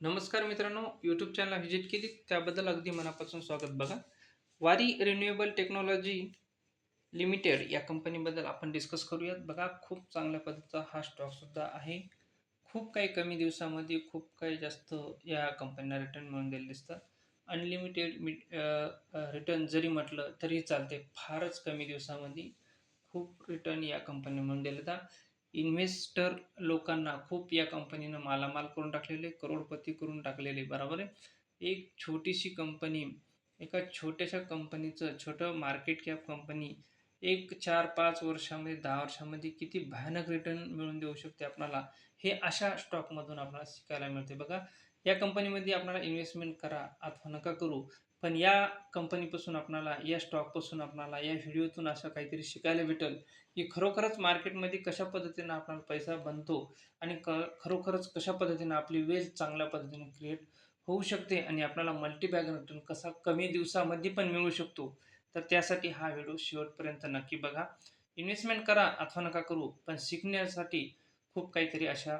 नमस्कार मित्रांनो YouTube channel visit केली. त्याबद्दल अगदी मनापासून स्वागत बघा. वारी रिन्युएबल टेक्नॉलॉजी लिमिटेड या कंपनीबद्दल आपण डिस्कस करूयात. बघा खूप चांगल्या पद्धतीचा हा स्टॉकसुद्धा आहे. खूप काही कमी दिवसामध्ये खूप काही जास्त या कंपनीला रिटर्न मिळून गेले दिसतं अनलिमिटेड मि रिटर्न जरी म्हटलं तरी चालते. फारच कमी दिवसामध्ये खूप रिटर्न या कंपनी मिळून दिले इन्व्हेस्टर लोकांना खूप या कंपनीनं मालामाल करून टाकलेले करोडपती करून टाकलेले बरोबर आहे? एक छोटीशी कंपनी एका छोट्याशा कंपनीचं छोटं मार्केट कॅप कंपनी एक चार पाच वर्षामध्ये दहा वर्षामध्ये किती भयानक रिटर्न मिळून देऊ शकते आपणाला? हे अशा स्टॉकमधून आपल्याला शिकायला मिळते. बघा या कंपनीमध्ये आपल्याला इन्व्हेस्टमेंट करा अथवा नका करू. पण या कंपनीपासून आपणाला या स्टॉकपासून आपणाला या व्हिडिओतून असं काहीतरी शिकायला भेटेल की खरोखरच मार्केटमध्ये कशा पद्धतीनं आपल्याला पैसा बनतो आणि क खरोखरच कशा पद्धतीनं आपली वेज चांगल्या पद्धतीने क्रिएट होऊ शकते आणि आपल्याला मल्टीबॅग रिटर्न कसा कमी दिवसामध्ये पण मिळू शकतो. तर त्यासाठी हा व्हिडिओ शेवटपर्यंत नक्की बघा. इन्व्हेस्टमेंट करा अथवा नका करू पण शिकण्यासाठी खूप काहीतरी अशा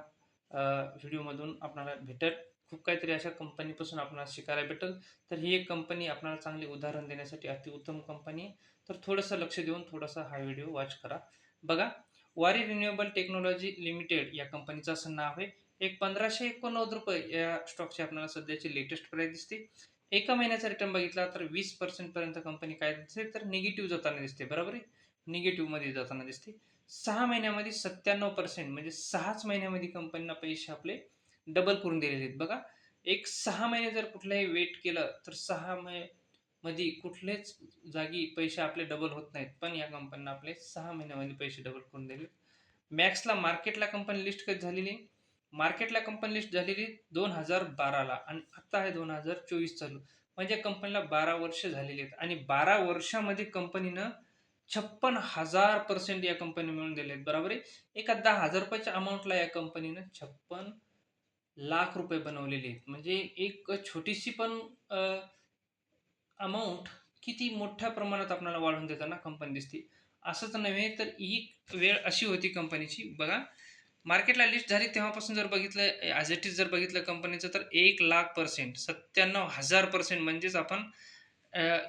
व्हिडिओमधून आपल्याला भेटत खूप काहीतरी अशा कंपनीपासून आपल्याला शिकायला भेटेल. तर ही एक कंपनी आपल्याला चांगले उदाहरण देण्यासाठी अतिउत्तम कंपनी आहे. तर थोडंसं लक्ष देऊन थोडासा हा व्हिडिओ वॉच करा. बघा वारी रिन्युएबल टेक्नॉलॉजी लिमिटेड या कंपनीचं असं नाव आहे. एक पंधराशे एकोणनव्वद रुपये या स्टॉकची आपल्याला सध्याची लेटेस्ट प्राईस दिसते. एका महिन्याचा रिटर्न बघितला तर वीस पर्सेंटपर्यंत कंपनी काय दिसते? तर निगेटिव्ह जाताना दिसते बरोबर आहे? निगेटिव्हमध्ये जाताना दिसते. सहा महिन्यामध्ये सत्त्याण्णव पर्सेंट म्हणजे सहाच महिन्यामध्ये कंपनीला पैसे आपले डबल करून दिलेले आहेत. बघा एक सहा महिने जर कुठलाही वेट केलं तर सहा महिने मध्ये कुठलेच जागी पैसे आपले डबल होत नाहीत. पण या कंपनीनं आपले सहा महिन्यामध्ये पैसे डबल करून दिले. मॅक्सला मार्केटला कंपनी लिस्ट कधी झालेली? मार्केटला कंपनी लिस्ट झालेली दोन हजार बाराला आणि आत्ता आहे दोन हजार चोवीस चालू. म्हणजे कंपनीला बारा वर्ष झालेली आहेत. आणि बारा वर्षामध्ये कंपनीनं छप्पन हजार पर्सेंट या कंपनी मिळून दिले आहेत बरोबर आहे? एका दहा हजार रुपयाच्या अमाऊंटला या कंपनीनं छप्पन लाख रुपये बनवलेले आहेत. म्हणजे एक छोटीशी पण अमाऊंट किती मोठ्या प्रमाणात आपल्याला वाढवून देताना कंपनी दिसते. असंच नव्हे तर ही वेळ अशी होती कंपनीची बघा मार्केटला लिस्ट झाली तेव्हापासून जर बघितलं ॲज इट इज जर बघितलं कंपनीचं तर एक लाख पर्सेंट सत्त्याण्णव हजार पर्सेंट म्हणजेच आपण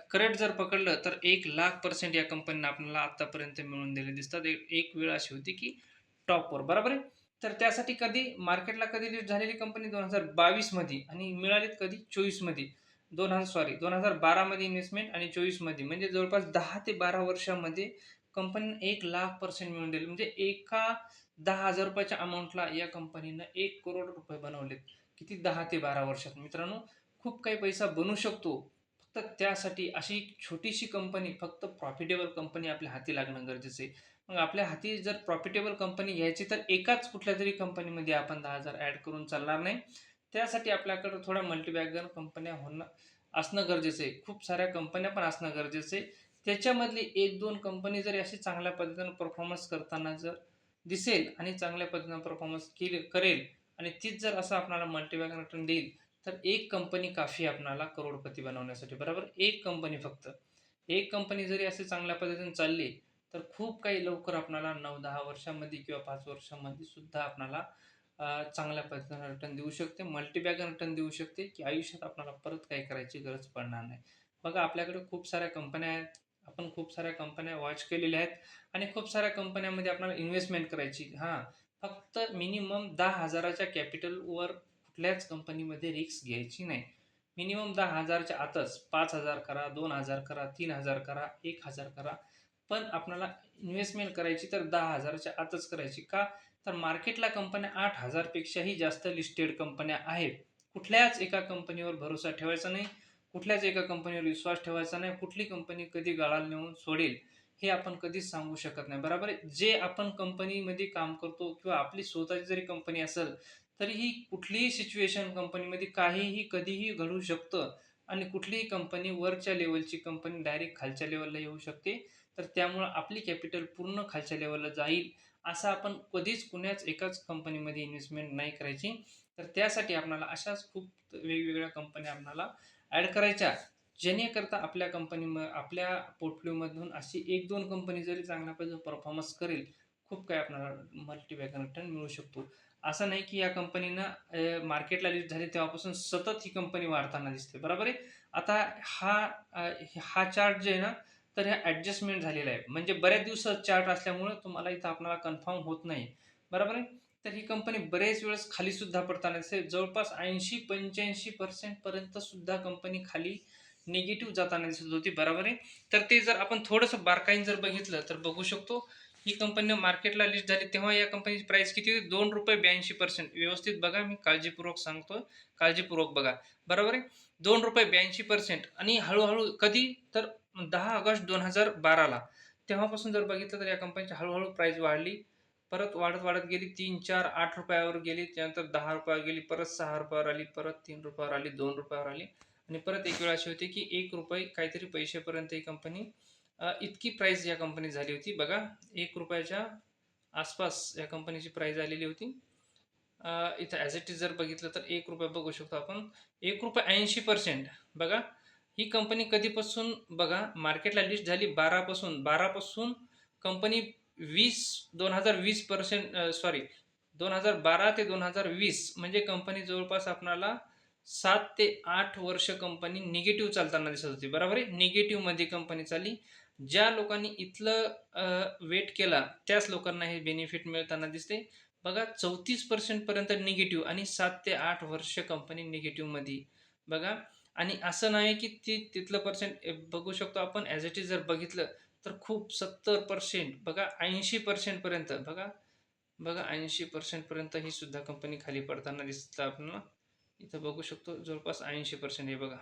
करेक्ट जर पकडलं तर एक लाख पर्सेंट या कंपनीनं आपल्याला आत्तापर्यंत मिळून दिले दिसतात. एक एक वेळ अशी होती की टॉपवर बरोबर आहे? तर त्यासाठी कधी मार्केटला कधी लिस्ट झालेली कंपनी दोन हजार बावीसमध्ये आणि मिळालीत कधी चोवीसमध्ये दोन हजार सॉरी दोन हजार बारामध्ये इन्व्हेस्टमेंट आणि चोवीसमध्ये म्हणजे जवळपास दहा ते बारा वर्षामध्ये कंपनीनं एक लाख पर्सेंट मिळून दिले. म्हणजे एका दहा हजार रुपयाच्या अमाऊंटला या कंपनीनं एक करोड रुपये बनवलेत. किती? दहा ते बारा वर्षात. मित्रांनो खूप काही पैसा बनू शकतो. फक्त त्यासाठी अशी छोटीशी कंपनी फक्त प्रॉफिटेबल कंपनी आपल्या हाती लागणं गरजेचं आहे. मग आपल्या हाती जर प्रॉफिटेबल कंपनी घ्यायची तर एकाच कुठल्या तरी कंपनीमध्ये आपण दहा हजार ॲड करून चालणार नाही. त्यासाठी आपल्याकडं थोड्या मल्टीबॅगर कंपन्या होणं असणं गरजेचं आहे. खूप साऱ्या कंपन्या पण असणं गरजेचं आहे. त्याच्यामधली एक दोन कंपनी जरी अशी चांगल्या पद्धतीनं परफॉर्मन्स करताना जर दिसेल आणि चांगल्या पद्धतीनं परफॉर्मन्स केले करेल आणि तीच जर असं आपल्याला मल्टीबॅगर रिटर्न देईल तर एक कंपनी काफी आपणाला करोडपती बनवण्यासाठी बरोबर? एक कंपनी फक्त. एक कंपनी जरी असे चांगल्या पद्धतीने चालली तर खूप काही लवकर आपणाला नऊ दहा वर्षामध्ये किंवा पाच वर्षामध्ये सुद्धा आपणाला चांगल्या पद्धतीनं रिटर्न देऊ शकते. मल्टीबॅग रिटर्न देऊ शकते की आयुष्यात आपल्याला परत काही करायची गरज पडणार नाही. बघा आपल्याकडे खूप साऱ्या कंपन्या आहेत. आपण खूप साऱ्या कंपन्या वॉच केलेल्या आहेत आणि खूप साऱ्या कंपन्यामध्ये आपल्याला इन्व्हेस्टमेंट करायची. हां. फक्त मिनिमम दहा हजाराच्या कॅपिटलवर कुठल्याच कंपनीमध्ये रिस्क घ्यायची नाही. मिनिमम दहा हजारच्या आतच पाच हजार करा दोन हजार करा तीन हजार करा एक हजार करा. पण आपल्याला इन्व्हेस्टमेंट करायची तर दहा हजाराच्या आतच करायची. का? तर मार्केटला कंपन्या आठ हजारपेक्षाही जास्त लिस्टेड कंपन्या आहेत. कुठल्याच एका कंपनीवर भरोसा ठेवायचा नाही. कुठल्याच एका कंपनीवर विश्वास ठेवायचा नाही. कुठली कंपनी कधी गाळाला नेऊन सोडेल हे आपण कधीच सांगू शकत नाही. बरोबर आहे? जे आपण कंपनीमध्ये काम करतो किंवा आपली स्वतःची जरी कंपनी असेल तरीही कुठलीही सिच्युएशन कंपनीमध्ये काहीही कधीही घडू शकतं आणि कुठलीही कंपनी वरच्या लेवलची कंपनी डायरेक्ट खालच्या लेवलला येऊ शकते. तर त्यामुळं आपली कॅपिटल पूर्ण खालच्या लेवलला जाईल असं आपण कधीच कुण्याच एकाच कंपनीमध्ये इन्व्हेस्टमेंट नाही करायची. तर त्यासाठी आपणाला अशाच खूप वेगवेगळ्या कंपन्या आपणाला ॲड करायच्या जेणेकरता आपल्या कंपनी आपल्या पोर्टफोलिओमधून अशी एक दोन कंपनी जरी चांगल्या पद्धतीने परफॉर्मन्स करेल खूप काही आपल्याला मल्टीबॅग रिटर्न मिळू शकतो. असं नाही की या कंपनीनं मार्केटला लिस्ट झाली तेव्हापासून सतत ही कंपनी वाढताना दिसते. बरोबर आहे? आता हा हा चार्ट जे आहे ना तर हे ॲडजस्टमेंट झालेलं आहे. म्हणजे बऱ्याच दिवसात चार्ट असल्यामुळं तुम्हाला इथं आपल्याला कन्फर्म होत नाही. बरोबर आहे? तर ही कंपनी बरेच वेळेस खाली सुद्धा पडताना दिसते जवळपास ऐंशी पंच्याऐंशी पर्सेंट पर्यंत सुद्धा कंपनी खाली निगेटिव्ह जाताना दिसत होती. बरोबर आहे? तर ते जर आपण थोडंसं बारकाईन जर बघितलं तर बघू शकतो ही कंपनी मार्केटला लिस्ट झाली. तेव्हा या कंपनीची प्राइस किती होती? दोन रुपये ब्याऐंशी पर्सेंट व्यवस्थित बघा मी काळजीपूर्वक सांगतो काळजीपूर्वक बघा. बरोबर आहे? दोन रुपये ब्याऐंशी पर्सेंट आणि हळूहळू कधी? तर दहा ऑगस्ट दोन हजार बाराला. तेव्हापासून जर बघितलं तर या कंपनीची हळूहळू प्राईज वाढली. परत वाढत वाढत गेली तीन चार आठ रुपयावर गेली. त्यानंतर दहा रुपयावर गेली परत सहा रुपयावर आली परत तीन रुपयावर आली दोन रुपयावर आली. आणि परत एक वेळ अशी होती की एक रुपये काहीतरी पैसेपर्यंत ही कंपनी इतकी प्राईज या कंपनी झाली होती. बघा एक रुपयाच्या आसपास या कंपनीची प्राईज आलेली होती. इथं ॲज इट इज जर बघितलं तर एक रुपये बघू शकतो आपण. एक रुपये ऐंशी पर्सेंट बघा ही कंपनी कधीपासून बघा मार्केटला लिस्ट झाली बारापासून. बारापासून कंपनी वीस दोन हजार वीस पर्सेंट सॉरी दोन हजार बारा ते दोन हजार वीस म्हणजे कंपनी जवळपास आपणाला सात ते आठ वर्ष कंपनी निगेटिव्ह चालताना दिसत होती. बरोबर आहे? निगेटिव्हमध्ये कंपनी चालली. ज्या लोकांनी इथलं वेट केला त्याच लोकांना हे बेनिफिट मिळताना दिसते. बघा चौतीस पर्सेंटपर्यंत निगेटिव्ह आणि सात ते आठ वर्ष कंपनी निगेटिव्हमध्ये बघा आणि असं नाही की ती तिथलं पर्सेंट बघू शकतो आपण ॲज इट इज जर बघितलं तर खूप सत्तर पर्सेंट बघा ऐंशी पर्सेंटपर्यंत बघा बघा ऐंशी पर्सेंटपर्यंत ही सुद्धा कंपनी खाली पडताना दिसतं आपल्याला इथं बघू शकतो जवळपास ऐंशी पर्सेंट हे बघा.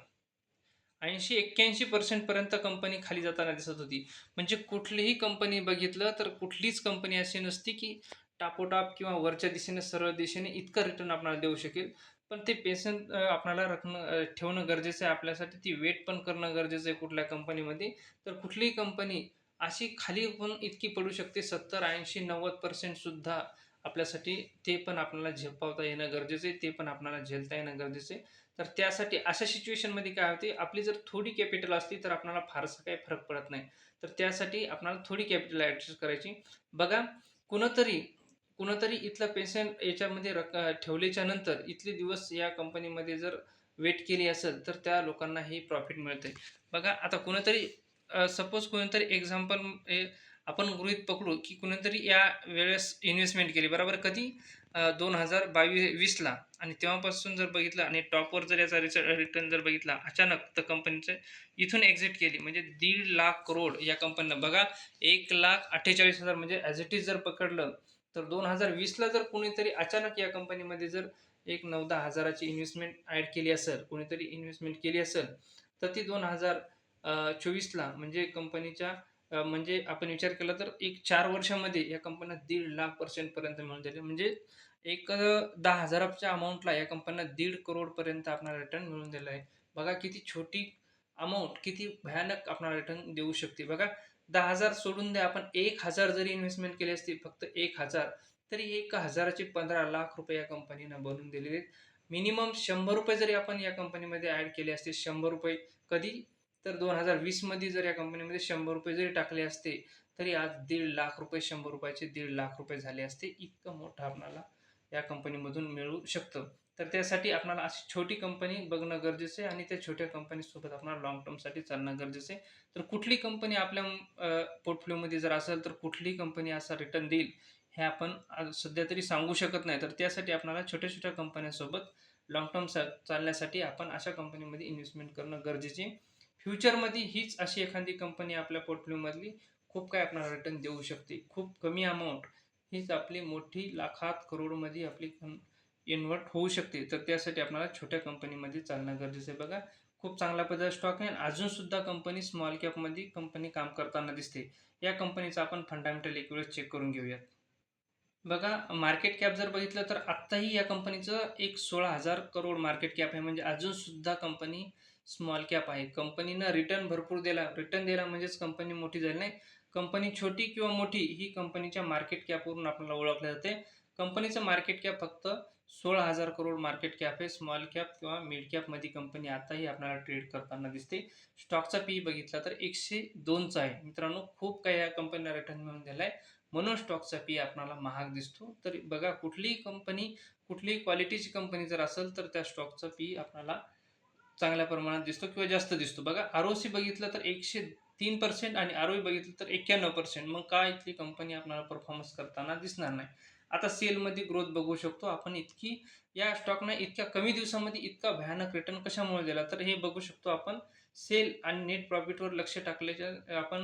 ऐंशी एक्क्याऐंशी पर्सेंटपर्यंत कंपनी खाली जाताना दिसत होती. म्हणजे कुठलीही कंपनी बघितलं तर कुठलीच कंपनी अशी नसती की टापोटाप किंवा वरच्या दिशेने सरळ दिशेने इतकं रिटर्न आपल्याला देऊ शकेल. पण ते पेशंट आपल्याला रखणं ठेवणं गरजेचं आहे आपल्यासाठी. ती वेट पण करणं गरजेचं आहे कुठल्या कंपनीमध्ये तर कुठलीही कंपनी अशी खाली पण इतकी पडू शकते सत्तर ऐंशी नव्वद पर्सेंटसुद्धा आपल्यासाठी ते पण आपल्याला झेपावता येणं गरजेचं आहे ते पण आपल्याला झेलता येणं गरजेचं आहे. तर त्यासाठी अशा सिच्युएशनमध्ये काय होते आपली जर थोडी कॅपिटल असली तर आपल्याला फारसा काही फरक पडत नाही. तर त्यासाठी आपल्याला थोडी कॅपिटल ॲडजस्ट करायची. बघा कुणतरी कुणातरी इथलं पेशंट याच्यामध्ये रक ठेवल्याच्या नंतर इथले दिवस या कंपनीमध्ये जर वेट केली असेल तर त्या लोकांना हे प्रॉफिट मिळते बघा आता कुणातरी सपोज कोणीतरी एक्झाम्पल आपण गृहीत पकडू की कुणीतरी या वेळेस इन्व्हेस्टमेंट केली. बरोबर कधी? दोन हजार बावीस वीसला आणि तेव्हापासून जर बघितलं आणि टॉपवर जर याचा रिटर्न जर बघितला अचानक तर कंपनीचं इथून एक्झिट केली. म्हणजे दीड लाख करोड या कंपनीनं बघा एक लाख अठ्ठेचाळीस हजार म्हणजे ॲज इट इज जर पकडलं तर दोन हजार वीसला जर कोणीतरी अचानक या कंपनीमध्ये जर एक नऊ दहा हजाराची इन्व्हेस्टमेंट ॲड केली असेल कोणीतरी इन्व्हेस्टमेंट केली असेल तर ती दोन हजार चोवीसला म्हणजे कंपनीच्या म्हणजे आपण विचार केला तर एक चार वर्षामध्ये या कंपन्या दीड लाख पर्सेंटपर्यंत मिळून जाईल. म्हणजे एक दहा हजाराच्या अमाऊंटला या कंपन्या दीड करोडपर्यंत आपणाला रिटर्न मिळून दिला आहे. बघा किती छोटी अमाऊंट किती भयानक आपणाला रिटर्न देऊ शकते. बघा दहा हजार सोडून द्या आपण एक हजार जरी इन्व्हेस्टमेंट केली असती फक्त एक हजार तरी एक हजाराचे पंधरा लाख रुपये या कंपनीनं बनवून दिलेले आहेत. मिनिमम शंभर रुपये जरी आपण या कंपनीमध्ये ॲड केले असते शंभर रुपये कधी? तर दोन हजार वीसमध्ये जर या कंपनीमध्ये शंभर रुपये जरी टाकले असते तरी आज दीड लाख रुपये शंभर रुपयाचे दीड लाख रुपये झाले असते. इतकं मोठं आपल्याला या कंपनीमधून मिळू शकतं. तर त्यासाठी आपल्याला अशी छोटी कंपनी बघणं गरजेचं आहे आणि त्या छोट्या कंपनीसोबत आपल्याला लॉंग टर्मसाठी चालणं गरजेचं आहे. तर कुठली कंपनी आपल्या पोर्टफोलिओमध्ये जर असेल तर कुठली कंपनी असा रिटर्न देईल हे आपण सध्या तरी सांगू शकत नाही. तर त्यासाठी आपल्याला छोट्या छोट्या कंपन्यांसोबत लॉंग टर्म सा चालण्यासाठी आपण अशा कंपनीमध्ये इन्व्हेस्टमेंट करणं गरजेचे फ्युचरमध्ये हीच अशी एखादी कंपनी आपल्या पोर्टफोलिओमधली खूप काय आपल्याला रिटर्न देऊ शकते. खूप कमी अमाऊंट हीच आपली मोठी लाखात करोडमध्ये आपली इन्व्हर्ट होऊ शकते. तर त्यासाठी आपल्याला छोट्या कंपनीमध्ये चालणं गरजेचं आहे. बघा खूप चांगल्या पद्धतीचा स्टॉक आहे. आणि अजूनसुद्धा कंपनी स्मॉल कॅपमध्ये कंपनी काम करताना दिसते. या कंपनीचा आपण फंडामेंटल एक वेळेस चेक करून घेऊयात. बघा मार्केट कॅप जर बघितलं तर आत्ताही या कंपनीचं एक सोळा हजार करोड मार्केट कॅप आहे. म्हणजे अजूनसुद्धा कंपनी स्मॉल कॅप आहे. कंपनीनं रिटर्न भरपूर दिला. रिटर्न दिला म्हणजेच कंपनी मोठी झाली नाही. कंपनी छोटी किंवा मोठी ही कंपनीच्या मार्केट कॅपवरून आपल्याला ओळखले जाते. कंपनीचं मार्केट कॅप फक्त सोळा हजार करोड मार्केट कॅप आहे. स्मॉल कॅप किंवा मिड कॅपमध्ये कंपनी आताही आपल्याला ट्रेड करताना दिसते. स्टॉकचा पी बघितला तर एकशे दोनचा आहे. मित्रांनो खूप काही या कंपनीला रिटर्न मिळून दिला आहे म्हणून स्टॉकचा पी आपल्याला महाग दिसतो. तर बघा कुठलीही कंपनी कुठलीही क्वालिटीची कंपनी जर असेल तर त्या स्टॉकचा पी आपल्याला चांगल्या प्रमाणात दिसतो किंवा जास्त दिसतो. बघा आर ओ सी बघितलं तर एकशे तीन पर्सेंट आणि आर ओ बघितलं तर एक्क्याण्णव पर्सेंट मग काय इथली कंपनी आपल्याला परफॉर्मन्स करताना दिसणार नाही? आता सेलमध्ये ग्रोथ बघू शकतो. आपण इतकी या स्टॉकनं इतक्या कमी दिवसामध्ये इतका भयानक रिटर्न कशामुळे दिला? तर हे बघू शकतो आपण. सेल आणि नेट प्रॉफिटवर लक्ष टाकल्याच्या आपण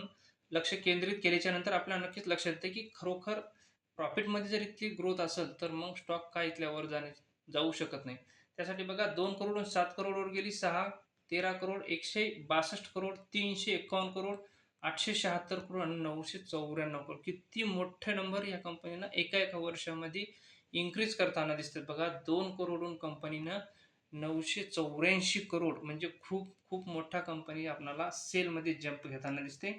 लक्ष केंद्रित केल्याच्यानंतर आपल्याला नक्कीच लक्षात येते की खरोखर प्रॉफिटमध्ये जर इतकी ग्रोथ असेल तर मग स्टॉक काय इथल्यावर जाणे जाऊ शकत नाही? त्यासाठी बघा दोन करोड सात करोडवर गेली सहा तेरा करोड एकशे बासष्ट करोड तीनशे एकावन्न करोड आठशे शहात्तर करोड आणि नऊशे चौऱ्याण्णव करोड. किती मोठे नंबर या कंपनीनं एका एका वर्षामध्ये इन्क्रीज करताना दिसतात बघा. दोन करोडून कंपनीनं नऊशे चौऱ्याऐंशी करोड म्हणजे खूप खूप मोठा कंपनी आपल्याला सेलमध्ये जंप घेताना दिसते.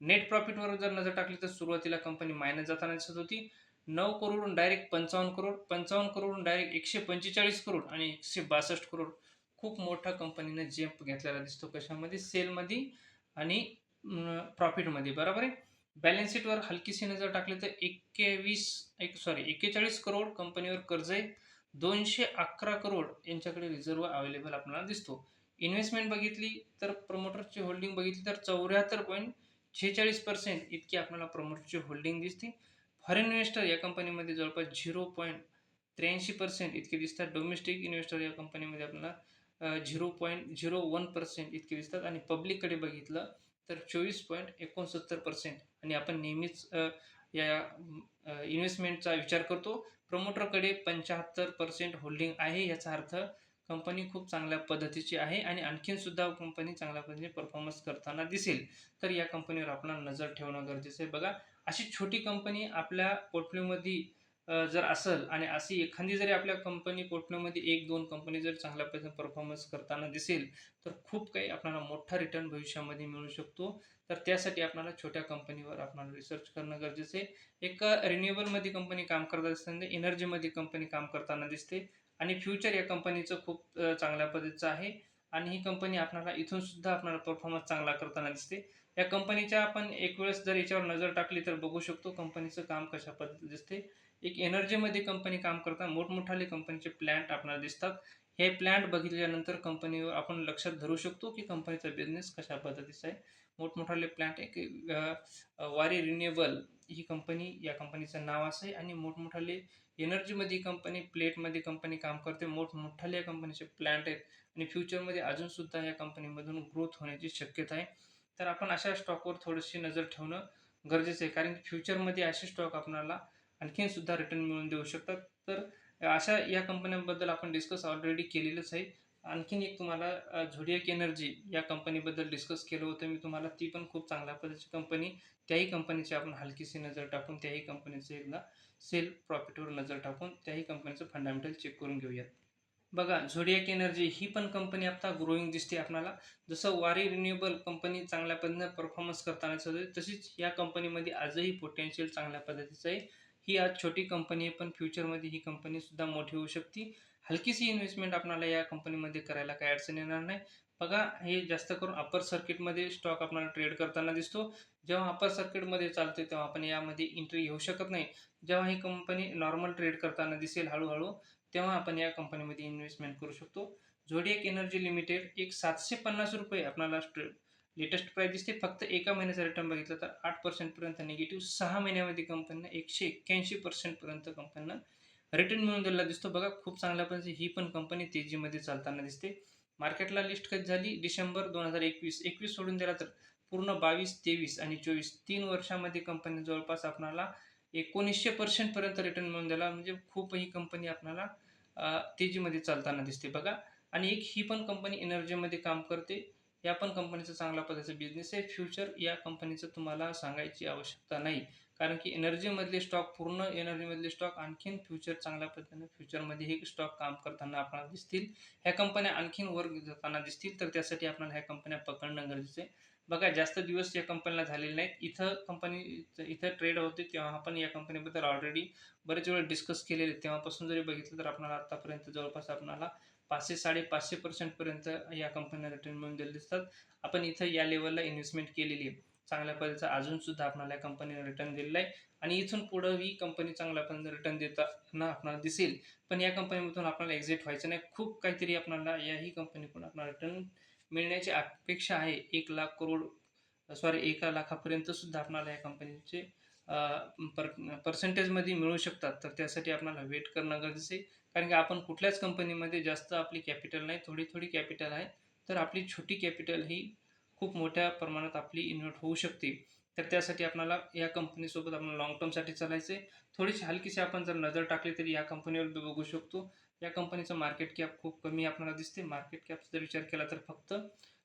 नेट प्रॉफिटवर जर नजर टाकली तर सुरुवातीला कंपनी मायनस जाताना दिसत होती. नऊ करोडून डायरेक्ट पंचावन्न करोड पंचावन्न करोडून डायरेक्ट एकशे पंचेचाळीस करोड आणि एकशे बासष्ट करोड. खूप मोठा कंपनीनं जंप घेतलेला दिसतो कशामध्ये? सेलमध्ये आणि प्रॉफिटमध्ये. बरोबर आहे? बॅलन्स शीटवर हलकीशी नजर टाकली तर एकेवीस एक सॉरी एक्केचाळीस करोड कंपनीवर कर्ज आहे. दोनशे अकरा करोड यांच्याकडे रिझर्व अवेलेबल आपल्याला दिसतो. इन्व्हेस्टमेंट बघितली तर प्रमोटरची होल्डिंग बघितली तर चौऱ्याहत्तर पॉईंट छेचाळीस पर्सेंट इतकी आपल्याला प्रमोटरची होल्डिंग दिसते. फॉरेन इन्व्हेस्टर या कंपनीमध्ये जवळपास झिरो पॉईंट त्र्याऐंशी पर्सेंट इतके दिसतात. डोमेस्टिक इन्व्हेस्टर या कंपनीमध्ये आपल्याला zero point zero one percent इतके दिसतात आणि पब्लिककडे बघितलं तर चोवीस पॉईंट एकोणसत्तर पर्सेंट. आणि आपण नेहमीच या इन्व्हेस्टमेंटचा विचार करतो. प्रमोटरकडे पंच्याहत्तर पर्सेंट होल्डिंग आहे याचा अर्थ कंपनी खूप चांगल्या पद्धतीची आहे आणि आणखीन सुद्धा कंपनी चांगल्या पद्धतीने परफॉर्मन्स करताना दिसेल. तर या कंपनीवर आपण नजर ठेवणं गरजेचं आहे. बघा अशी छोटी कंपनी आपल्या पोर्टफोलिओमध्ये जर असेल आणि अशी एखादी जरी आपल्या कंपनी पोर्टफोलिओमध्ये एक दोन कंपनी जर चांगल्या पद्धतीने परफॉर्मन्स करताना दिसेल तर खूप काही आपल्याला मोठा रिटर्न भविष्यामध्ये मिळू शकतो. तर त्यासाठी आपल्याला छोट्या कंपनीवर आपल्याला रिसर्च करणं गरजेचं आहे. एक रिन्युएबलमध्ये कंपनी काम करत असताना एनर्जीमध्ये कंपनी काम करताना दिसते. आणि फ्युचर या कंपनीचं खूप चांगल्या पद्धतीचं आहे. आणि ही कंपनी आपल्याला इथून सुद्धा आपल्याला परफॉर्मन्स चांगला करताना दिसते. या कंपनीच्या आपण एक वेळेस जर याच्यावर नजर टाकली तर बघू शकतो कंपनीचं काम कशा पद्धती दिसते. एक एनर्जीमध्ये कंपनी काम करतात मोठमोठाले कंपनीचे प्लॅन्ट आपल्याला दिसतात. हे प्लॅन्ट बघितल्यानंतर कंपनीवर आपण लक्षात धरू शकतो की कंपनीचा बिझनेस कशा पद्धतीचा आहे. मोठमोठाले प्लॅन्ट एक वारी रिन्युएबल ही कंपनी या कंपनीचं नाव असं आहे. आणि मोठमोठाले एनर्जीमध्ये कंपनी प्लेटमध्ये कंपनी काम करते. मोठमोठाले या कंपनीचे प्लॅन्ट आहेत. आणि फ्युचरमध्ये अजूनसुद्धा या कंपनीमधून ग्रोथ होण्याची शक्यता आहे. तर आपण अशा स्टॉकवर थोडीशी नजर ठेवणं गरजेचं आहे. कारण की फ्युचरमध्ये असे स्टॉक आपल्याला आणखीन सुद्धा रिटर्न मिळवून देऊ शकतात. तर अशा या कंपन्यांबद्दल आपण डिस्कस ऑलरेडी केलेलंच आहे. आणखीन एक तुम्हाला झुडियक एनर्जी या कंपनीबद्दल डिस्कस केलं होतं. मी तुम्हाला ती पण खूप चांगल्या पद्धतीची कंपनी त्याही कंपनीची आपण हलकीशी नजर टाकून त्याही कंपनीचं एकदा सेल प्रॉफिटवर नजर टाकून त्याही कंपनीचं फंडामेंटल चेक करून घेऊयात. बघा झोडियाक एनर्जी ही पण कंपनी आता ग्रोईंग दिसते आपणाला जसं वारी रिन्युएबल कंपनी चांगल्या पद्धतीने परफॉर्मन्स करताना दिसत तशीच या कंपनीमध्ये आजही पोटेन्शियल चांगल्या पद्धतीचं आहे. ही आज छोटी कंपनी आहे पण फ्युचरमध्ये ही कंपनीसुद्धा मोठी होऊ शकते. हलकीशी इन्व्हेस्टमेंट आपल्याला या कंपनीमध्ये करायला काही अडचण येणार नाही. बघा हे जास्त करून अपर सर्किटमध्ये स्टॉक आपल्याला ट्रेड करताना दिसतो. जेव्हा अपर सर्किटमध्ये चालते तेव्हा आपण यामध्ये एंट्री घेऊ शकत नाही. जेव्हा ही कंपनी नॉर्मल ट्रेड करताना दिसेल हळूहळू तेव्हा आपण या कंपनीमध्ये इन्व्हेस्टमेंट करू शकतो. झोडियक एनर्जी लिमिटेड एक सातशे पन्नास रुपये आपल्याला लेटेस्ट प्राईस दिसते. फक्त एका महिन्याचा रिटर्न बघितलं तर आठ पर्सेंटपर्यंत निगेटिव्ह सहा महिन्यामध्ये कंपनीनं एकशे एक्क्याऐंशी पर्सेंटपर्यंत कंपनीनं रिटर्न मिळून दिलेला दिसतो. बघा खूप चांगल्या पण ही पण कंपनी तेजीमध्ये चालताना दिसते. मार्केटला लिस्ट कधी झाली? डिसेंबर दोन हजार एकवीस. एकवीस सोडून दिला तर पूर्ण बावीस तेवीस आणि चोवीस. तीन वर्षामध्ये कंपनी जवळपास आपणाला एकोणीसशे पर्सेंटपर्यंत रिटर्न मिळून दिला. म्हणजे खूप ही कंपनी आपणाला तेजीमध्ये चालताना दिसते. बघा आणि एक ही पण कंपनी एनर्जीमध्ये काम करते. या पण कंपनीचा चांगल्या पद्धतीचा बिझनेस आहे. फ्युचर या कंपनीचं तुम्हाला सांगायची आवश्यकता नाही. कारण की एनर्जीमधले स्टॉक पूर्ण एनर्जीमधले स्टॉक आणखीन फ्युचर चांगल्या पद्धतीने फ्युचरमध्ये हे स्टॉक काम करताना आपल्याला दिसतील. ह्या कंपन्या आणखीन वर जाताना दिसतील. तर त्यासाठी आपल्याला ह्या कंपन्या पकडणं गरजेचं आहे. बघा जास्त दिवस या कंपनीला झालेले नाहीत. इथं कंपनी इथं ट्रेड होते तेव्हा आपण या कंपनीबद्दल ऑलरेडी बरेच वेळ डिस्कस केलेले तेव्हापासून जरी बघितलं तर आपल्याला आतापर्यंत जवळपास आपल्याला पाचशे साडेपाचशे पर्सेंटपर्यंत या कंपन्या रिटर्न मिळून दिले दिसतात आपण इथं या लेवलला इन्व्हेस्टमेंट केलेली आहे. चांगल्या पद्धतीचा अजून सुद्धा आपल्याला या कंपनीने रिटर्न दिलेला आहे. आणि इथून पुढं ही कंपनी चांगल्या पद्धतीने रिटर्न देताना आपल्याला दिसेल. पण या कंपनीमधून आपल्याला एक्झिट व्हायचं नाही. खूप काहीतरी आपल्याला याही कंपनीकडून आपल्याला रिटर्न मिळण्याची अपेक्षा आहे. एक लाख करोड सॉरी एका लाखापर्यंत सुद्धा आपल्याला या कंपनीचे पर पर्सेंटेजमध्ये मिळू शकतात. तर त्यासाठी आपल्याला वेट करणं गरजेचं आहे. कारण की आपण कुठल्याच कंपनीमध्ये जास्त आपली कॅपिटल नाही थोडी थोडी कॅपिटल आहे. तर आपली छोटी कॅपिटल ही खूप मोठ्या प्रमाणात आपली इन्व्हेस्ट होऊ शकते. तर त्यासाठी आपल्याला या कंपनीसोबत आपण लॉंग टर्मसाठी चालायचं आहे थोडीशी हलकीशी आपण जर नजर टाकली तरी या कंपनीवर बघू शकतो. या कंपनीचं मार्केट कॅप खूप कमी आपल्याला दिसते. मार्केट कॅपचा जर विचार केला तर फक्त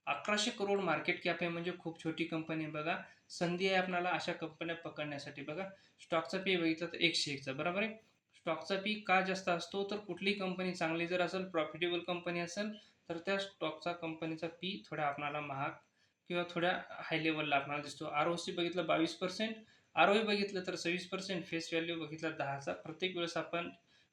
अकराशे करोड मार्केट कॅप आहे म्हणजे खूप छोटी कंपनी आहे बघा. संधी आहे आपल्याला अशा कंपन्या पकडण्यासाठी बघा. स्टॉकचा पी बघितलं तर एकशे एकचा बरोबर आहे? स्टॉकचा पी का जास्त असतो तर कुठलीही कंपनी चांगली जर असेल प्रॉफिटेबल कंपनी असेल तर त्या स्टॉकचा कंपनीचा पी थोडा आपणाला महाग किंवा थोड्या हाय लेवलला आपल्याला दिसतो. आर ओ सी बघितलं बावीस पर्सेंट आर ओ बघितलं तर सव्वीस पर्सेंट फेस व्हॅल्यू बघितलं दहाचा. प्रत्येक वेळेस आपण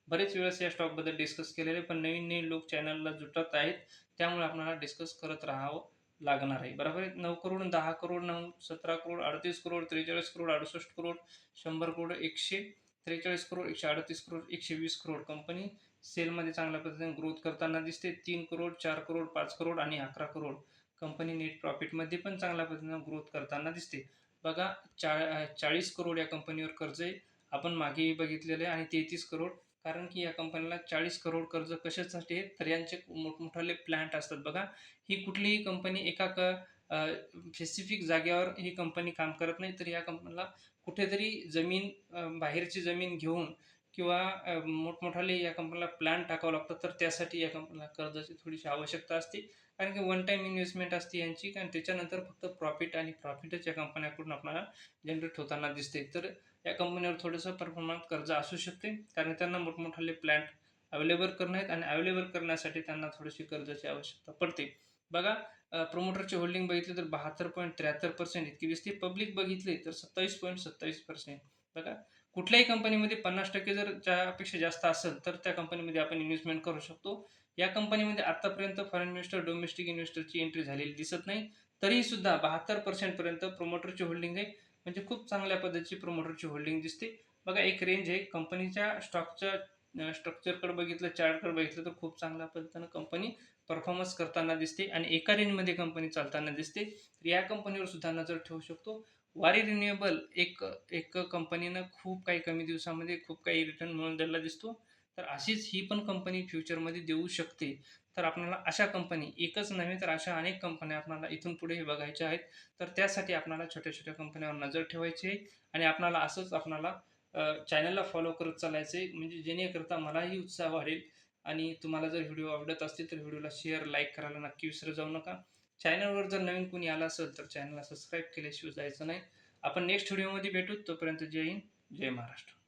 बरेच वेळेस या स्टॉकबद्दल डिस्कस केलेले पण नवीन नवीन लोक चॅनलला जुटत आहेत त्यामुळे आपल्याला डिस्कस करत राहावं लागणार आहे. बरोबर आहे? नऊ करोड दहा करोड नऊ सतरा करोड अडतीस करोड त्रेचाळीस करोड अडुसष्ट करोड शंभर करोड एकशे त्रेचाळीस करोड एकशे अडतीस करोड एकशे वीस करोड कंपनी सेलमध्ये चांगल्या पद्धतीने ग्रोथ करताना दिसते. तीन करोड चार करोड पाच करोड आणि अकरा करोड कंपनी नेट प्रॉफिटमध्ये पण चांगल्या पद्धतीने ग्रोथ करताना दिसते. बघा चा चाळीस करोड या कंपनीवर कर्ज आहे. आपण मागेही बघितलेलं आहे आणि तेहतीस करोड कारण की या कंपनीला चाळीस करोड कर्ज कशासाठी तर यांचे मोठमोठाले प्लॅन्ट असतात बघा. ही कुठलीही कंपनी एका क स्पेसिफिक जागेवर ही कंपनी काम करत नाही. तर या कंपनीला कुठेतरी जमीन बाहेरची जमीन घेऊन किंवा मोठमोठाले या कंपनीला प्लॅन टाकावं लागतं. तर त्यासाठी या कंपनीला कर्जाची थोडीशी आवश्यकता असते. कारण की वन टाईम इन्व्हेस्टमेंट असते यांची. कारण त्याच्यानंतर फक्त प्रॉफिट आणि प्रॉफिटच या कंपन्याकडून आपल्याला जनरेट होताना दिसते. तर या कंपनीवर थोडंसं परफॉर्मन्स कर्ज असू शकते. कारण त्यांना मोठमोठाले प्लॅन्ट अवेलेबल करणं आहेत आणि अवेलेबल करण्यासाठी त्यांना थोडीशी कर्जाची आवश्यकता पडते. बघा प्रोमोटरची होल्डिंग बघितली तर बहात्तर पॉईंट त्र्याहत्तर पर्सेंट इतकी दिसते. पब्लिक बघितली तर सत्तावीस पॉईंट सत्तावीस पर्सेंट बघा कुठल्याही कंपनीमध्ये पन्नास टक्के जर त्यापेक्षा जास्त असेल तर त्या कंपनीमध्ये आपण इन्व्हेस्टमेंट करू शकतो. या कंपनीमध्ये आतापर्यंत फॉरेन इन्व्हेस्टर डोमेस्टिक इन्व्हेस्टरची एंट्री झालेली दिसत नाही. तरीसुद्धा बहात्तर पर्सेंटपर्यंत प्रोमोटरची होल्डिंग आहे. म्हणजे खूप चांगल्या पद्धतीची प्रमोटरची होल्डिंग दिसते. बघा एक रेंज आहे. कंपनीच्या स्टॉकच्या स्ट्रक्चरकडे बघितलं चार्टकडे बघितलं तर खूप चांगल्या पद्धतीनं कंपनी परफॉर्मन्स करताना दिसते आणि एका रेंजमध्ये कंपनी चालताना दिसते. तर या कंपनीवर सुद्धा नजर ठेवू शकतो. वारी रिन्युएबल एक एक कंपनीनं खूप काही कमी दिवसामध्ये खूप काही रिटर्न मिळून द्यायला दिसतो. तर अशीच ही पण कंपनी फ्युचरमध्ये देऊ शकते. तर आपल्याला अशा कंपनी एकच नव्हे तर अशा अनेक कंपन्या आपल्याला इथून पुढे बघायच्या आहेत. तर त्यासाठी आपल्याला छोट्या छोट्या कंपन्यांवर नजर ठेवायची आहे. आणि आपल्याला असंच आपल्याला चॅनलला फॉलो करत चालायचं आहे. म्हणजे जेणेकरता मलाही उत्साह वाढेल. आणि तुम्हाला जर व्हिडिओ आवडत असतील तर व्हिडिओला शेअर लाईक करायला नक्की विसरत जाऊ नका. चॅनलवर जर नवीन कोणी आला असेल तर चॅनलला सबस्क्राईब केल्याशिवाय जायचं नाही. आपण नेक्स्ट व्हिडिओमध्ये भेटू. तोपर्यंत जय हिंद जय महाराष्ट्र.